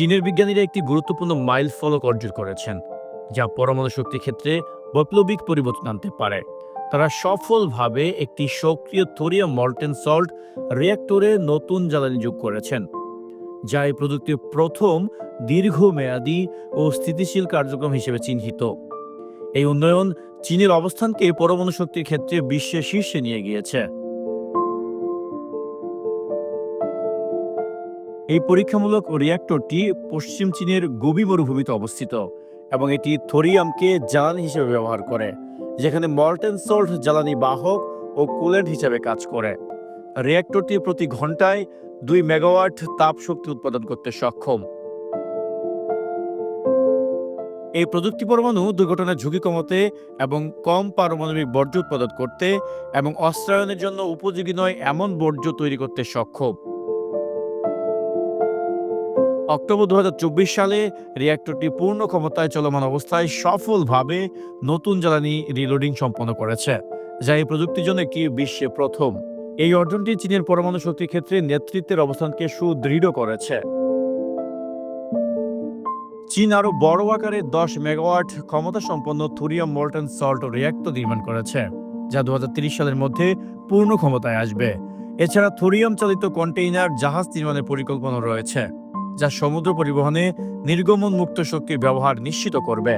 চীনের বিজ্ঞানীরা একটি গুরুত্বপূর্ণ মাইল ফলক অর্জন করেছেন, যা পরমাণু শক্তি ক্ষেত্রে বৈপ্লবিক পরিবর্তন আনতে পারে। তারা সফলভাবে একটি সক্রিয় থোরিয়াম মল্টেন সল্ট রিয়াক্টরে নতুন জ্বালানি যোগ করেছেন, যা এই প্রযুক্তির প্রথম দীর্ঘমেয়াদী ও স্থিতিশীল কার্যক্রম হিসেবে চিহ্নিত। এই উন্নয়ন চীনের অবস্থানকে পরমাণু শক্তির ক্ষেত্রে বিশ্বের শীর্ষে নিয়ে গিয়েছে। এই পরীক্ষামূলক রিয়াক্টরটি পশ্চিম চীনের গোবি মরুভূমিতে অবস্থিত এবং এটি থোরিয়ামকে জ্বালানি হিসেবে ব্যবহার করে, যেখানে মল্টেন সল্ট জ্বালানি বাহক ও কুলেন্ট হিসেবে কাজ করে। রিয়াক্টরটি প্রতি ঘন্টায় দুই মেগাওয়াট তাপ শক্তি উৎপাদন করতে সক্ষম। এই প্রযুক্তি পরমাণু দুর্ঘটনার ঝুঁকি কমাতে এবং কম পারমাণবিক বর্জ্য উৎপাদন করতে এবং অস্ত্রায়নের জন্য উপযোগী নয় এমন বর্জ্য তৈরি করতে সক্ষম। অক্টোবর দু হাজার চব্বিশ সালে রিয়্যাক্টরটি পূর্ণ ক্ষমতায় চলমান অবস্থায় সফলভাবে নতুন জ্বালানি রিলোডিং সম্পন্ন করেছে, যা এই প্রযুক্তির জন্য একটি বিশ্বে প্রথম। এই অর্জনটি চীনের পরমাণু শক্তির ক্ষেত্রে নেতৃত্বের অবস্থানকে সুদৃঢ় করেছে। চীন আরও বড় আকারে দশ মেগাওয়াট ক্ষমতা সম্পন্ন থুরিয়াম মোল্টেন সল্ট রিয়্যাক্টর নির্মাণ করেছে, যা দু সালের মধ্যে পূর্ণ ক্ষমতায় আসবে। এছাড়া থুরিয়াম চালিত কন্টেইনার জাহাজ নির্মাণের পরিকল্পনা রয়েছে। যা সমুদ্র পরিবহনে নির্গমন মুক্ত শক্তির ব্যবহার নিশ্চিত করবে।